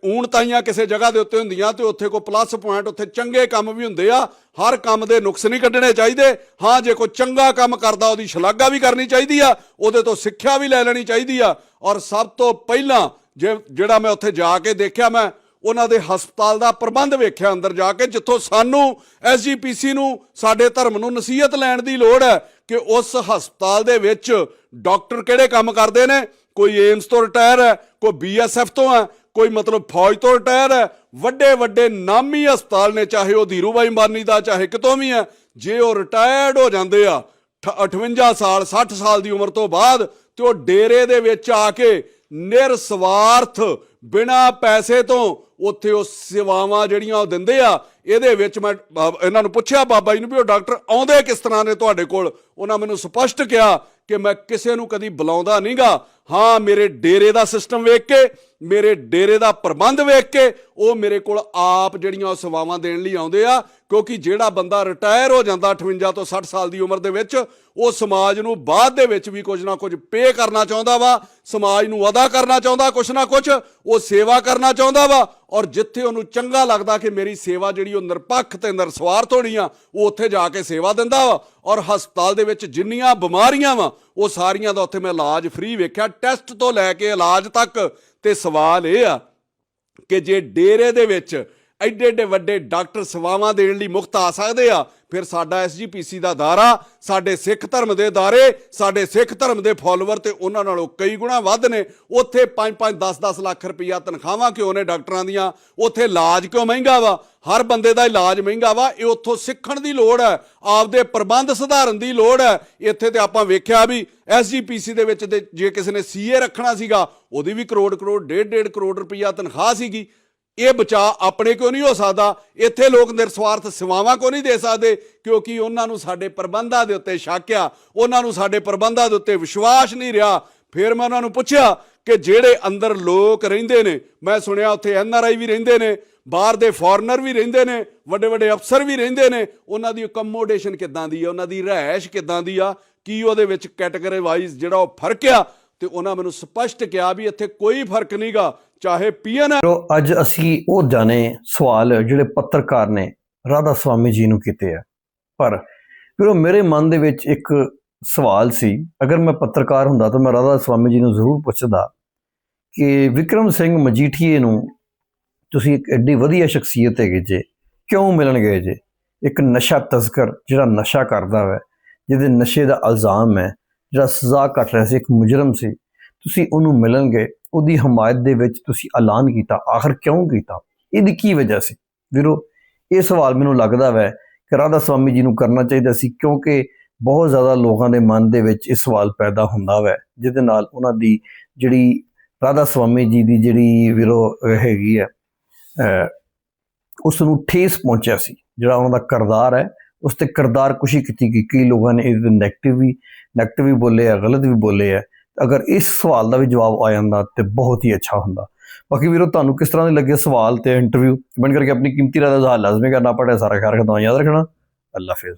ਊਣਤਾਈਆਂ ਕਿਸੇ ਜਗ੍ਹਾ ਦੇ ਉੱਤੇ ਹੁੰਦੀਆਂ ਤੇ ਉੱਥੇ ਕੋਈ ਪਲੱਸ ਪੁਆਇੰਟ ਉੱਥੇ ਚੰਗੇ ਕੰਮ ਵੀ ਹੁੰਦੇ ਆ, ਹਰ ਕੰਮ ਦੇ ਨੁਕਸ ਨਹੀਂ ਕੱਢਣੇ ਚਾਹੀਦੇ। ਹਾਂ, ਜੇ ਕੋਈ ਚੰਗਾ ਕੰਮ ਕਰਦਾ, ਉਹਦੀ ਸ਼ਲਾਘਾ ਵੀ ਕਰਨੀ ਚਾਹੀਦੀ ਆ, ਉਹਦੇ ਤੋਂ ਸਿੱਖਿਆ ਵੀ ਲੈ ਲੈਣੀ ਚਾਹੀਦੀ ਆ। ਔਰ ਸਭ ਤੋਂ ਪਹਿਲਾਂ, ਜੇ ਜਿਹੜਾ ਮੈਂ ਉੱਥੇ ਜਾ ਕੇ ਦੇਖਿਆ, ਮੈਂ ਉਹਨਾਂ ਦੇ ਹਸਪਤਾਲ ਦਾ ਪ੍ਰਬੰਧ ਵੇਖਿਆ ਅੰਦਰ ਜਾ ਕੇ, ਜਿੱਥੋਂ ਸਾਨੂੰ ਐਸਜੀਪੀਸੀ ਨੂੰ, ਸਾਡੇ ਧਰਮ ਨੂੰ ਨਸੀਹਤ ਲੈਣ ਦੀ ਲੋੜ ਹੈ ਕਿ ਉਸ ਹਸਪਤਾਲ ਦੇ ਵਿੱਚ ਡਾਕਟਰ ਕਿਹੜੇ ਕੰਮ ਕਰਦੇ ਨੇ? ਕੋਈ ਏਮਸ ਤੋਂ ਰਿਟਾਇਰ ਹੈ, ਕੋਈ ਬੀਐਸਐਫ ਤੋਂ ਹੈ, ਕੋਈ ਮਤਲਬ ਫੌਜ ਤੋਂ ਰਿਟਾਇਰ ਹੈ। ਵੱਡੇ ਵੱਡੇ ਨਾਮੀ ਹਸਪਤਾਲ ਨੇ, ਚਾਹੇ ਉਹ ਧੀਰੂਬਾਈ ਅੰਬਾਨੀ ਦਾ, ਚਾਹੇ ਕਿਤੋਂ ਵੀ ਹੈ, ਜੇ ਉਹ ਰਿਟਾਇਰਡ ਹੋ ਜਾਂਦੇ ਆ 58 ਸਾਲ 60 ਸਾਲ ਦੀ ਉਮਰ ਤੋਂ ਬਾਅਦ ਤੇ ਉਹ ਡੇਰੇ ਦੇ ਵਿੱਚ ਆ ਕੇ ਨਿਰਸਵਾਰਥ ਬਿਨਾ ਪੈਸੇ ਤੋਂ ਉੱਥੇ ਉਹ ਸੇਵਾਵਾਂ ਜਿਹੜੀਆਂ ਉਹ ਦਿੰਦੇ ਆ, ਇਹਦੇ ਵਿੱਚ ਮੈਂ ਬਾ- ਇਹਨਾਂ ਨੂੰ ਪੁੱਛਿਆ, ਬਾਬਾ ਜੀ ਨੂੰ ਵੀ ਉਹ ਡਾਕਟਰ ਆਉਂਦੇ ਕਿਸ ਤਰ੍ਹਾਂ ਨੇ ਤੁਹਾਡੇ ਕੋਲ? ਉਹਨਾਂ ਮੈਨੂੰ ਸਪਸ਼ਟ ਕਿਹਾ ਕਿ ਮੈਂ ਕਿਸੇ ਨੂੰ ਕਦੀ ਬੁਲਾਉਂਦਾ ਨਹੀਂਗਾ ਹਾਂ, ਮੇਰੇ ਡੇਰੇ ਦਾ ਸਿਸਟਮ ਵੇਖ ਕੇ, ਮੇਰੇ ਡੇਰੇ ਦਾ ਪ੍ਰਬੰਧ ਵੇਖ ਕੇ, ਉਹ ਮੇਰੇ ਕੋਲ ਆਪ ਜਿਹੜੀਆਂ ਉਹ ਸੇਵਾਵਾਂ ਦੇਣ ਲਈ ਆਉਂਦੇ ਆ, ਕਿਉਂਕਿ ਜਿਹੜਾ ਬੰਦਾ ਰਿਟਾਇਰ ਹੋ ਜਾਂਦਾ 58 ਤੋਂ 60 ਸਾਲ ਦੀ ਉਮਰ ਦੇ ਵਿੱਚ, ਉਹ ਸਮਾਜ ਨੂੰ ਬਾਅਦ ਦੇ ਵਿੱਚ ਵੀ ਕੁਝ ਨਾ ਕੁਝ ਪੇ ਕਰਨਾ ਚਾਹੁੰਦਾ ਵਾ, ਸਮਾਜ ਨੂੰ ਅਦਾ ਕਰਨਾ ਚਾਹੁੰਦਾ ਕੁਝ ਨਾ ਕੁਝ ਉਹ ਸੇਵਾ ਕਰਨਾ ਚਾਹੁੰਦਾ ਵਾ, ਔਰ ਜਿੱਥੇ ਉਹਨੂੰ ਚੰਗਾ ਲੱਗਦਾ ਕਿ ਮੇਰੀ ਸੇਵਾ ਜਿਹੜੀ ਉਹ ਨਿਰਪੱਖ ਤੇ ਨਿਰਸਵਾਰਥ ਹੋਣੀ ਆ, ਉਹ ਉੱਥੇ ਜਾ ਕੇ ਸੇਵਾ ਦਿੰਦਾ ਵਾ, ਔਰ ਹਸਪਤਾਲ ਦੇ ਵਿੱਚ ਜਿੰਨੀਆਂ ਬਿਮਾਰੀਆਂ ਵਾ ਉਹ ਸਾਰੀਆਂ ਦਾ ਉੱਥੇ ਮੈਂ ਇਲਾਜ ਫ੍ਰੀ ਵੇਖਿਆ। ਟੈਸਟ ਤੋਂ ਲੈ ਕੇ ਇਲਾਜ ਤੱਕ ਤੇ ਸਵਾਲ ਇਹ ਆ ਕਿ ਜੇ ਡੇਰੇ ਦੇ ਵਿੱਚ ਐਡੇ ਐਡੇ ਵੱਡੇ ਡਾਕਟਰ ਸੇਵਾਵਾਂ ਦੇਣ ਲਈ ਮੁਕਤ ਆ ਸਕਦੇ ਆ। ਫਿਰ ਸਾਡਾ ਐਸਜੀਪੀਸੀ ਦਾ ਦਾਰਾ ਸਾਡੇ ਸਿੱਖ ਧਰਮ ਦੇ ਦਾਰੇ ਸਾਡੇ ਸਿੱਖ ਧਰਮ ਦੇ ਫਾਲੋਅਰ ਤੇ ਉਹਨਾਂ ਨਾਲੋਂ ਕਈ ਗੁਣਾ ਵੱਧ ਨੇ। ਉੱਥੇ 5-5 10-10 ਲੱਖ ਰੁਪਈਆ ਤਨਖਾਹਾਂ ਕਿਉਂ ਨੇ ਡਾਕਟਰਾਂ ਦੀਆਂ? ਉੱਥੇ ਇਲਾਜ ਕਿਉਂ ਮਹਿੰਗਾ ਵਾ? ਹਰ ਬੰਦੇ ਦਾ ਇਲਾਜ ਮਹਿੰਗਾ ਵਾ। ਇਹ ਉੱਥੋਂ ਸਿੱਖਣ ਦੀ ਲੋੜ ਹੈ। ਆਪਦੇ ਪ੍ਰਬੰਧ ਸੁਧਾਰਨ ਦੀ ਲੋੜ ਹੈ। ਇੱਥੇ ਤੇ ਆਪਾਂ ਵੇਖਿਆ ਵੀ ਐਸਜੀਪੀਸੀ ਦੇ ਵਿੱਚ ਤੇ ਜੇ ਕਿਸੇ ਨੇ ਸੀਏ ਰੱਖਣਾ ਸੀਗਾ, ਉਹਦੀ ਵੀ ਕਰੋੜ ਕਰੋੜ ਡੇਢ ਡੇਢ ਕਰੋੜ ਰੁਪਈਆ ਤਨਖਾਹ ਸੀਗੀ। ਇਹ ਬਚਾ ਆਪਣੇ ਕਿਉਂ ਨਹੀਂ ਹੋ ਸਕਦਾ? ਇੱਥੇ ਲੋਕ ਨਿਰਸਵਾਰਥ ਸੇਵਾਵਾਂ ਕੋ ਨਹੀਂ ਦੇ ਸਕਦੇ? ਕਿਉਂਕਿ ਉਹਨਾਂ ਨੂੰ ਸਾਡੇ ਪ੍ਰਬੰਧਾਂ ਦੇ ਉੱਤੇ ਸ਼ੱਕ ਆ। ਉਹਨਾਂ ਨੂੰ ਸਾਡੇ ਪ੍ਰਬੰਧਾਂ ਦੇ ਉੱਤੇ ਵਿਸ਼ਵਾਸ ਨਹੀਂ ਰਿਹਾ। ਫਿਰ ਮੈਂ ਉਹਨਾਂ ਨੂੰ ਪੁੱਛਿਆ ਕਿ ਜਿਹੜੇ ਅੰਦਰ ਲੋਕ ਰਹਿੰਦੇ ਨੇ, ਮੈਂ ਸੁਣਿਆ ਉੱਥੇ ਐਨ ਆਰ ਆਈ ਵੀ ਰਹਿੰਦੇ ਨੇ, ਬਾਹਰ ਦੇ ਫੋਰਨਰ ਵੀ ਰਹਿੰਦੇ ਨੇ ਵੱਡੇ ਵੱਡੇ ਅਫਸਰ ਵੀ ਰਹਿੰਦੇ ਨੇ, ਉਹਨਾਂ ਦੀ ਅਕਮੋਡੇਸ਼ਨ ਕਿੱਦਾਂ ਦੀ ਆ? ਉਹਨਾਂ ਦੀ ਰਹਿائش ਕਿੱਦਾਂ ਦੀ ਆ? ਕੀ ਉਹਦੇ ਵਿੱਚ ਕੈਟਾਗਰੀ ਵਾਈਜ਼ ਜਿਹੜਾ ਉਹ ਫ਼ਰਕ ਆ? ਤੇ ਉਹਨਾਂ ਮੈਨੂੰ ਸਪਸ਼ਟ ਕਿਹਾ ਵੀ ਇੱਥੇ ਕੋਈ ਫ਼ਰਕ ਨਹੀਂਗਾ, ਚਾਹੇ ਪੀਐਨ ਸੋ ਅੱਜ ਅਸੀਂ ਉਹ ਜਾਣੇ ਸਵਾਲ ਜਿਹੜੇ ਪੱਤਰਕਾਰ ਨੇ ਰਾਧਾ ਸਵਾਮੀ ਜੀ ਨੂੰ ਕੀਤੇ ਆ। ਪਰ ਫਿਰ ਉਹ ਮੇਰੇ ਮਨ ਦੇ ਵਿੱਚ ਇੱਕ ਸਵਾਲ ਸੀ। ਅਗਰ ਮੈਂ ਪੱਤਰਕਾਰ ਹੁੰਦਾ ਤਾਂ ਮੈਂ ਰਾਧਾ ਸਵਾਮੀ ਜੀ ਨੂੰ ਜ਼ਰੂਰ ਪੁੱਛਦਾ ਕਿ ਵਿਕਰਮ ਸਿੰਘ ਮਜੀਠੀਏ ਨੂੰ ਤੁਸੀਂ ਇੱਕ ਐਡੀ ਵਧੀਆ ਸ਼ਖਸੀਅਤ ਹੈਗੇ ਜੇ, ਕਿਉਂ ਮਿਲਣ ਗਏ ਜੇ? ਇੱਕ ਨਸ਼ਾ ਤਸਕਰ ਜਿਹੜਾ ਨਸ਼ਾ ਕਰਦਾ ਹੈ ਜਿਹਦੇ ਨਸ਼ੇ ਦਾ ਇਲਜ਼ਾਮ ਹੈ ਜਿਹੜਾ ਸਜ਼ਾ ਕੱਟ ਰਿਹਾ ਸੀ, ਇੱਕ ਮੁਜਰਮ ਸੀ, ਤੁਸੀਂ ਉਹਨੂੰ ਮਿਲਣ ਗਏ ਉਹਦੀ ਹਮਾਇਤ ਦੇ ਵਿੱਚ ਤੁਸੀਂ ਐਲਾਨ ਕੀਤਾ, ਆਖਰ ਕਿਉਂ ਕੀਤਾ? ਇਹਦੀ ਕੀ ਵਜ੍ਹਾ ਸੀ? ਵੀਰੋ, ਇਹ ਸਵਾਲ ਮੈਨੂੰ ਲੱਗਦਾ ਵੈ ਕਿ ਰਾਧਾ ਸਵਾਮੀ ਜੀ ਨੂੰ ਕਰਨਾ ਚਾਹੀਦਾ ਸੀ, ਕਿਉਂਕਿ ਬਹੁਤ ਜ਼ਿਆਦਾ ਲੋਕਾਂ ਦੇ ਮਨ ਦੇ ਵਿੱਚ ਇਹ ਸਵਾਲ ਪੈਦਾ ਹੁੰਦਾ ਵੈ, ਜਿਹਦੇ ਨਾਲ ਉਹਨਾਂ ਦੀ ਜਿਹੜੀ ਰਾਧਾ ਸਵਾਮੀ ਜੀ ਦੀ ਜਿਹੜੀ ਵੀਰੋ ਹੈਗੀ ਹੈ, ਅਹ ਉਸ ਨੂੰ ਠੇਸ ਪਹੁੰਚਿਆ ਸੀ, ਜਿਹੜਾ ਉਹਨਾਂ ਦਾ ਕਰਦਾਰ ਹੈ ਉਸ ਤੇ ਕਰਦਾਰ ਕੁਸ਼ੀ ਕੀਤੀ ਗਈ ਕਈ ਲੋਕਾਂ ਨੇ ਇਹਦੇ ਨੈਗੇਟਿਵ ਵੀ ਨੈਗੇਟਿਵ ਵੀ ਬੋਲੇ ਆ, ਗਲਤ ਵੀ ਬੋਲੇ ਆ। ਅਗਰ ਇਸ ਸਵਾਲ ਦਾ ਵੀ ਜਵਾਬ ਆ ਜਾਂਦਾ ਤੇ ਬਹੁਤ ਹੀ ਅੱਛਾ ਹੁੰਦਾ। ਬਾਕੀ ਵੀਰੋ, ਤੁਹਾਨੂੰ ਕਿਸ ਤਰ੍ਹਾਂ ਦੇ ਲੱਗੇ ਸਵਾਲ ਤੇ ਇੰਟਰਵਿਊ ਕਮੈਂਟ ਕਰਕੇ ਆਪਣੀ ਕੀਮਤੀ ਰਾਏ ਦਾ ਇਜ਼ਹਾਰ ਲਾਜ਼ਮੀ ਕਰਨਾ ਪੜੇ ਸਾਰਾ ਖਿਆਲ ਰੱਖਣਾ, ਯਾਦ ਰੱਖਣਾ। ਅੱਲਾ ਹਾਫਿਜ਼।